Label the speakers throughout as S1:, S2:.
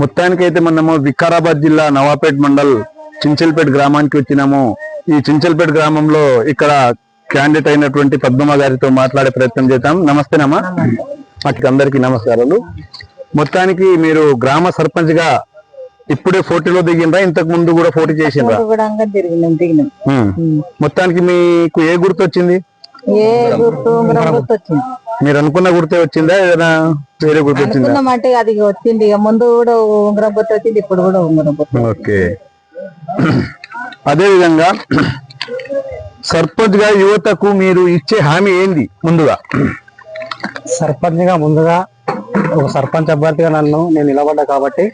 S1: మొత్తానికి అయితే మనము వికారాబాద్ జిల్లా నవాపేట్ మండల్ చించల్పేట గ్రామానికి వచ్చినాము. ఈ చించల్పేట గ్రామంలో ఇక్కడ క్యాండిడేట్ అయినటువంటి పద్మమ్మ గారితో మాట్లాడే ప్రయత్నం చేద్దాం. నమస్తేనమ్మా అందరికీ నమస్కారాలు. మొత్తానికి మీరు గ్రామ సర్పంచ్గా ఇప్పుడే పోటీలో దిగిండ్రా? ఇంతకు ముందు కూడా పోటీ ఉమ్. మొత్తానికి మీకు ఏ గుర్తు వచ్చింది
S2: ఏ గుర్తు? ఉంగరం గుర్తు వచ్చింది
S1: మీరు అనుకున్న గుర్తే వచ్చిందా? ఏదైనా వేరే గుర్తు వచ్చిందా?
S2: అనుకున్నామంటే అది వచ్చింది. ఇక ముందు కూడా ఉంగరం గుర్తు వచ్చింది ఇప్పుడు కూడా ఉంగరం గుర్తు
S1: ఓకే. అదే విధంగా సర్పంచ్గా యువతకు మీరు ఇచ్చే హామీ ఏంది? ముందుగా.
S3: సర్పంచ్గా ముందుగా ఒక సర్పంచ్ అభ్యర్థిగా నన్ను నేను నిలబడ్డా కాబట్టి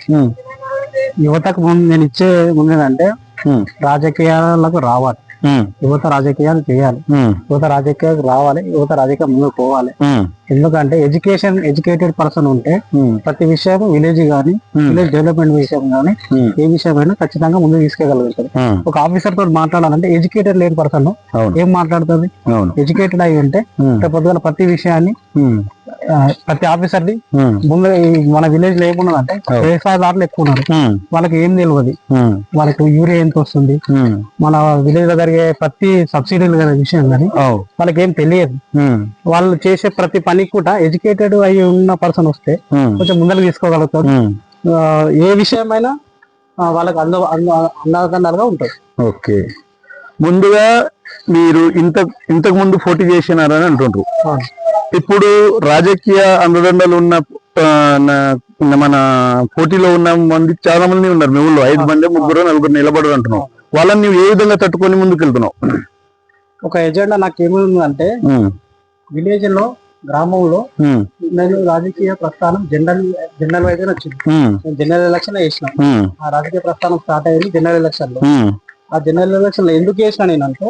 S3: యువతకు ముందు నేను ఇచ్చే ముందేదంటే
S1: ఉమ్,
S3: రాజకీయాలకు రావాలి. యువత రాజకీయాలు చేయాలి. యువత రాజకీయాలకు రావాలి. యువత రాజకీయం ముందుకు పోవాలి. ఎందుకంటే ఎడ్యుకేషన్ ఎడ్యుకేటెడ్ పర్సన్ ఉంటే ప్రతి విషయం విలేజ్ గానీ విలేజ్ డెవలప్మెంట్ విషయం గానీ ఏ విషయమైనా ఖచ్చితంగా ముందుకు తీసుకెళ్ళగలుగుతారు.
S1: ఉమ్,
S3: ఒక ఆఫీసర్ తోటి మాట్లాడాలంటే ఎడ్యుకేటెడ్ లేని పర్సన్ ఏం మాట్లాడుతుంది? ఎడ్యుకేటెడ్ అయి ఉంటే పొద్దుగాల ప్రతి విషయాన్ని ప్రతి ఆఫీసర్ ది ముందు మన విలేజ్లో ఏమున్నదంటే వ్యవసాయదారులు ఎక్కువ ఉన్నారు. వాళ్ళకి ఏం తెలియదు. వాళ్ళకి యూరియా ఎంత వస్తుంది? మన విలేజ్లో జరిగే ప్రతి సబ్సిడీలు కానీ విషయం కానీ వాళ్ళకి ఏం తెలియదు. వాళ్ళు చేసే ప్రతి పనికి కూడా ఎడ్యుకేటెడ్ అయి ఉన్న పర్సన్ వస్తే కొంచెం ముందరకు తీసుకోగలుగుతారు. ఏ విషయమైనా వాళ్ళకి అంద అందకండాలుగా ఉంటుంది.
S1: ఓకే. ముందుగా మీరు ఇంత ఇంతకు ముందు పోటీ చేసినారని అంటుండ్రు. ఇప్పుడు రాజకీయ అండదండలు ఉన్న మన పోటీలో ఉన్న మంది చాలా మంది ఉన్నారు. మీ ఊళ్ళో ఐదు మంది ముగ్గురు నలుగురు నిలబడరు అంటున్నావు. వాళ్ళని నువ్వు ఏ విధంగా తట్టుకొని ముందుకు వెళ్తున్నావు
S3: ఒక ఎజెండా నాకు ఏముందంటే విలేజ్లో గ్రామంలో నేను రాజకీయ ప్రస్థానం జనరల్ జనరల్ వైజ్ వచ్చింది నేను జనరల్ ఎలక్షన్ వేసిన ఆ రాజకీయ ప్రస్థానం స్టార్ట్ అయ్యింది జనరల్
S1: ఎలక్షన్లో
S3: ఆ జనరల్ ఎలక్షన్లో ఎందుకు చేసిన నేనంటే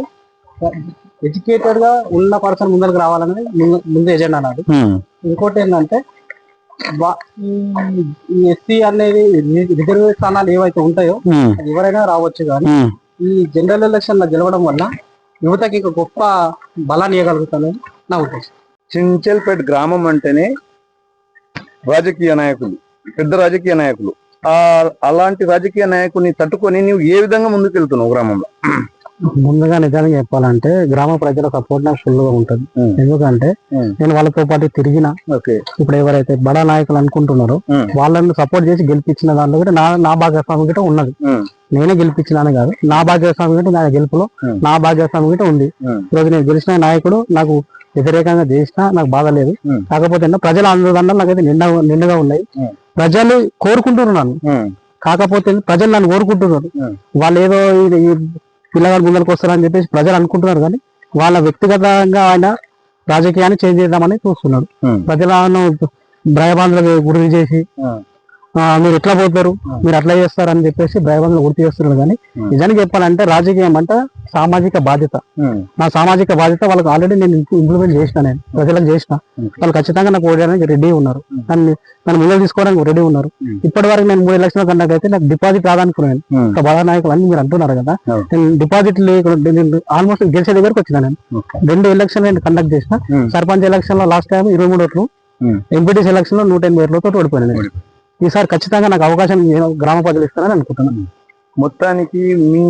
S3: ఎడ్యుకేటెడ్గా ఉన్న పర్సన్ ముందరకు రావాలని ముందు- ఎజెండా
S1: ఉమ్,
S3: ఇంకోటి ఏంటంటే ఈ ఎస్సీ అనేది రిజర్వ్ స్థానాలు ఏవైతే ఉంటాయో ఎవరైనా రావచ్చు కానీ. ఈ జనరల్ ఎలక్షన్లో గెలవడం వల్ల యువతకి ఒక గొప్ప బలాన్ని ఇవ్వగలుగుతానని నా ఉద్దేశం.
S1: చించల్పేట్ గ్రామం అంటేనే రాజకీయ నాయకులు పెద్ద రాజకీయ నాయకులు. ఆ అలాంటి రాజకీయ నాయకుని తట్టుకొని నువ్వు ఏ విధంగా ముందుకు వెళ్తున్నావు గ్రామంలో?
S3: ముందుగా నిజానికి చెప్పాలంటే గ్రామ ప్రజల సపోర్ట్ నాకు ఫుల్గా ఉంటుంది. ఎందుకంటే. నేను వాళ్ళతో పాటు తిరిగిన
S1: ఓకే
S3: ఇప్పుడు ఎవరైతే బడా నాయకులు అనుకుంటున్నారో. వాళ్ళని సపోర్ట్ చేసి గెలిపించిన దాంట్లో కూడా నా నా భాగస్వామి గిట్ట ఉన్నది నేనే గెలిపించినాను కాదు నా భాగస్వామి గిట్ట నా గెలుపులో. నా భాగస్వామి గిట్ట ఉంది ఈరోజు నేను గెలిచిన నాయకుడు నాకు వ్యతిరేకంగా చేసినా నాకు బాధ లేదు. కాకపోతే ప్రజల ఆందోళనలు నాకైతే నిండా నిండుగా ఉన్నాయి. ప్రజలు కోరుకుంటున్నారు నన్ను
S1: ఉమ్,
S3: కాకపోతే ప్రజలు నన్ను కోరుకుంటున్నారు. వాళ్ళు ఏదో పిల్లగాడు ముందరకు వస్తారని చెప్పేసి ప్రజలు అనుకుంటున్నారు కానీ వాళ్ళ వ్యక్తిగతంగా ఆయన రాజకీయాన్ని చేంజ్ చేద్దామని చూస్తున్నారు
S1: ఉమ్,
S3: ప్రజలను భయబాంధులకు గురి చేసి మీరు ఎట్లా పోతారు మీరు అట్లా చేస్తారు అని చెప్పేసి భయబంధులు గుర్తు చేస్తున్నారు కానీ. నిజానికి చెప్పాలంటే రాజకీయం అంటే సామాజిక బాధ్యత నా సామాజిక బాధ్యత వాళ్ళకి ఆల్రెడీ నేను ఇంప్లిమెంట్ చేసిన నేను ప్రజలకు చేసిన. వాళ్ళు ఖచ్చితంగా నాకు ఓడడానికి రెడీ ఉన్నారు. నన్ను నన్ను ముందు తీసుకోవడానికి రెడీ ఉన్నారు. ఇప్పటి వరకు నేను మూడు లక్షల కంటే అయితే నాకు డిపాజిట్ రాదనుకున్నాను ఒక బాధ నాయకులు అని మీరు అంటున్నారు కదా. నేను డిపాజిట్ లేకుండా ఆల్మోస్ట్ గెలిచే దగ్గరకు వచ్చిన నేను. రెండు ఎలక్షన్ నేను కండక్ట్ చేసిన సర్పంచ్ ఎలక్షన్లో లాస్ట్ టైం ఇరవై మూడు ఓట్లు
S1: ఉమ్.
S3: ఎంపీటీసీ ఎలక్షన్లో నూట ఎనభై ఓట్లతో ఓడిపోయాను నేను. ఈసారి ఖచ్చితంగా నాకు అవకాశం నేను గ్రామ ప్రజలు ఇస్తారని అనుకుంటున్నాను.
S1: మొత్తానికి మీ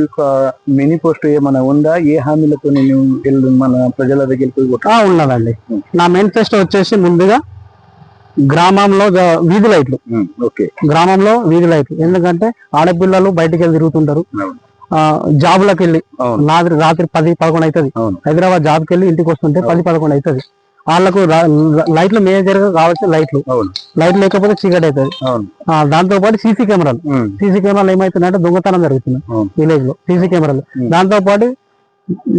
S1: యొక్క మినీ పోస్ట్ ఏమైనా ఉందా? ఏ హామీలతో నేను మన ప్రజల దగ్గరికి
S3: ఉన్నదండి. నా మేనిఫెస్టో వచ్చేసి ముందుగా గ్రామంలో వీధి లైట్లు.
S1: ఓకే.
S3: గ్రామంలో వీధి లైట్లు. ఎందుకంటే ఆడపిల్లలు బయటికి వెళ్ళి తిరుగుతుంటారు జాబులకు వెళ్ళి రాత్రి రాత్రి పది పదకొండు అవుతుంది హైదరాబాద్ జాబ్కి వెళ్ళి ఇంటికి వస్తుంటే పది పదకొండు అవుతుంది వాళ్ళకు లైట్లు మేజర్గా కావాల్సిన లైట్లు. లైట్ లేకపోతే చీకటి అవుతుంది. దాంతో పాటు సీసీ కెమెరాలు. సీసీ కెమెరాలు ఏమైతున్నాయంటే దొంగతనం జరుగుతుంది. విలేజ్లో సీసీ కెమెరాలు. దాంతో పాటు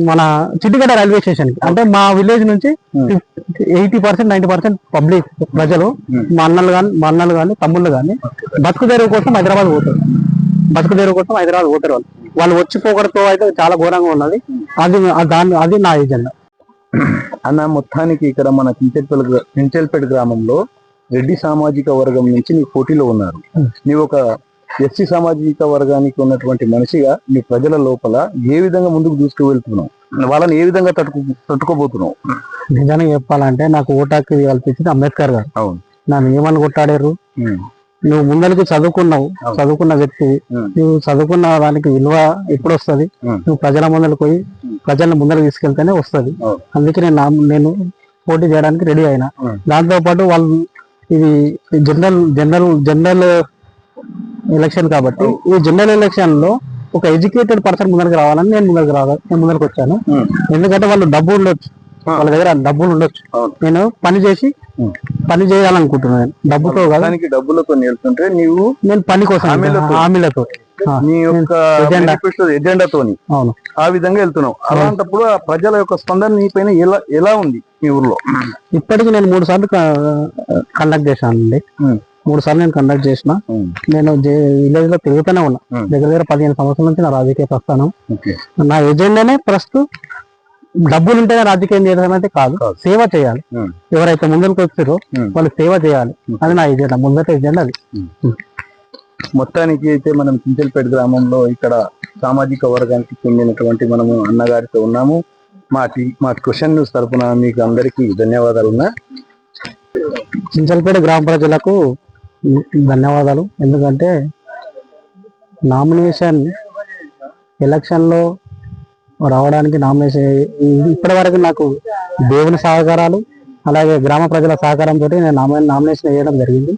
S3: మన చిట్టిగడ్డ రైల్వే స్టేషన్కి అంటే మా విలేజ్ నుంచి. Eighty percent ninety percent public ప్రజలు. మా అన్నలు కానీ మా అన్నలు కానీ తమ్ముళ్ళు కానీ బతుకు తెరువు కోసం హైదరాబాద్ పోతారు. బతుకు తెరువు కోసం హైదరాబాద్ పోతారు వాళ్ళు. వాళ్ళు వచ్చి పోకడతో అయితే చాలా ఘోరంగా ఉన్నది. అది ఆ దాన్ని అది నా ఏజెండా.
S1: అన్న మొత్తానికి ఇక్కడ మన చించెల్పేట గ్రా- చించెల్పేట గ్రామంలో రెడ్డి సామాజిక వర్గం నుంచి నీ పోటీలో ఉన్నారు. నీవు ఒక ఎస్సీ సామాజిక వర్గానికి ఉన్నటువంటి మనిషిగా నీ ప్రజల లోపల ఏ విధంగా ముందుకు దూసుకు వెళ్తున్నావు వాళ్ళని ఏ విధంగా తట్టుకు తట్టుకోబోతున్నావు?
S3: నిజానికి చెప్పాలంటే నాకు ఓటాకి కల్పించింది అంబేద్కర్ గారు.
S1: అవును.
S3: నన్ను ఏమని కొట్టాడారు నువ్వు ముందరికి చదువుకున్నావు చదువుకున్న వ్యక్తి. నువ్వు చదువుకున్న దానికి విలువ ఎప్పుడు వస్తుంది. నువ్వు ప్రజల ముందరికి పోయి ప్రజలను ముందరకు తీసుకెళ్తేనే వస్తుంది. అందుకే నేను నేను పోటీ చేయడానికి రెడీ అయినా. దాంతో పాటు వాళ్ళు ఇది జనరల్ జనరల్ జనరల్ ఎలక్షన్ కాబట్టి ఈ జనరల్ ఎలక్షన్లో ఒక ఎడ్యుకేటెడ్ పర్సన్ ముందరికి రావాలని నేను ముందరికి రావాలి నేను ముందరికి వచ్చాను. ఎందుకంటే వాళ్ళు డబ్బు ఉండొచ్చు వాళ్ళ దగ్గర డబ్బులు ఉండొచ్చు. నేను పని చేసి. పని చేయాలనుకుంటున్నాను. డబ్బుతో కదా.
S1: డబ్బులతో నిలుస్తుంటే నీవు
S3: నేను పని కోసం
S1: హామీలతో. నీ యొక్క
S3: ఎజెండా.
S1: మేనిఫెస్టో ఎజెండాతోని
S3: అవును.
S1: ఆ విధంగా వెళ్తున్నావు. అలాంటప్పుడు ఆ ప్రజల యొక్క స్పందన నీ పైన ఎలా ఎలా ఉంది మీ ఊర్లో?
S3: ఇప్పటికి నేను మూడు సార్లు కండక్ట్ చేశాను అండి. మూడు సార్లు నేను కండక్ట్ చేసిన. నేను విలేజ్లో తిరుగుతూనే ఉన్నా. దగ్గర దగ్గర పదిహేను సంవత్సరాల నుంచి నా రాజకీయ ప్రస్థానం. నా ఎజెండానే ప్రస్తుతం డబ్బులు ఉంటేనే రాజకీయం చేయడం అయితే కాదు. సేవ చేయాలి. ఎవరైతే ముందుకు వచ్చారో. వాళ్ళు సేవ చేయాలి. అది నా ఎజెండా ముందట ఎజెండా అది.
S1: మొత్తానికి అయితే మనం చింతల్పేట గ్రామంలో ఇక్కడ సామాజిక వర్గానికి చెందినటువంటి మనము అన్నగారితో ఉన్నాము. మా మా క్వశ్చన్ న్యూస్ తరపున మీకు అందరికీ ధన్యవాదాలు ఉన్నా
S3: చించల్పేట గ్రామ ప్రజలకు ధన్యవాదాలు. ఎందుకంటే నామినేషన్ ఎలక్షన్లో రావడానికి నామినేషన్ ఇప్పటి వరకు నాకు దేవుని సహకారాలు అలాగే గ్రామ ప్రజల సహకారంతో నేను నామినేషన్ వేయడం జరిగింది.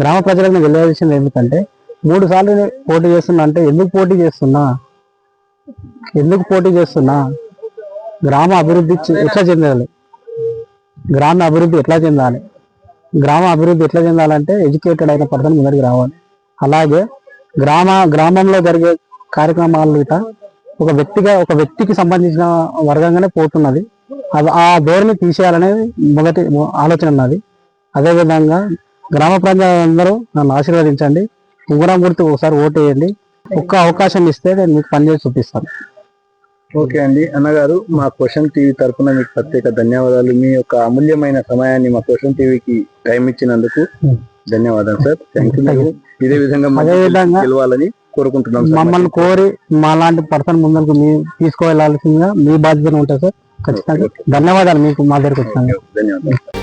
S3: గ్రామ ప్రజలకు వెళ్ళవలసింది తెలియజేసింది ఎందుకంటే మూడు సార్లు పోటీ చేస్తున్నా అంటే ఎందుకు పోటీ చేస్తున్నా? ఎందుకు పోటీ చేస్తున్నా? గ్రామ అభివృద్ధి చె- ఎట్లా చెందాలి? గ్రామ అభివృద్ధి ఎట్లా చెందాలి? గ్రామ అభివృద్ధి ఎట్లా చెందాలంటే ఎడ్యుకేటెడ్ అయిన పర్సన్ ముందరికి రావాలి. అలాగే గ్రామ గ్రామంలో జరిగే కార్యక్రమాలు ఇట ఒక వ్యక్తిగా ఒక వ్యక్తికి సంబంధించిన వర్గంగానే పోతున్నది. అది ఆ ధోరణి తీసేయాలనేది మొదటి ఆలోచన ఉన్నది. అదేవిధంగా గ్రామ ప్రజలందరూ నన్ను ఆశీర్వదించండి. ఉంగరం గుర్తు ఒకసారి ఓటు వేయండి. ఒక్క అవకాశం ఇస్తే నేను మీకు పనిచేసి చూపిస్తాను.
S1: ఓకే అండి. అన్నగారు మా క్వశ్చన్ టీవీ తరపున మీకు ప్రత్యేక ధన్యవాదాలు. మీ యొక్క అమూల్యమైన సమయాన్ని మా క్వశ్చన్ టీవీకి టైం ఇచ్చినందుకు. ధన్యవాదాలు సార్. థ్యాంక్ యూ ఇదే విధంగా గెలవాలని కోరుకుంటున్నాం
S3: మమ్మల్ని కోరి మా లాంటి పర్సన్ ముందరకు మీ తీసుకువెళ్ళాల్సిందిగా మీ బాధ్యత ఉంటుంది సార్. ఖచ్చితంగా. ధన్యవాదాలు మీకు మా దగ్గరకు వచ్చినందుకు.
S1: ధన్యవాదాలు.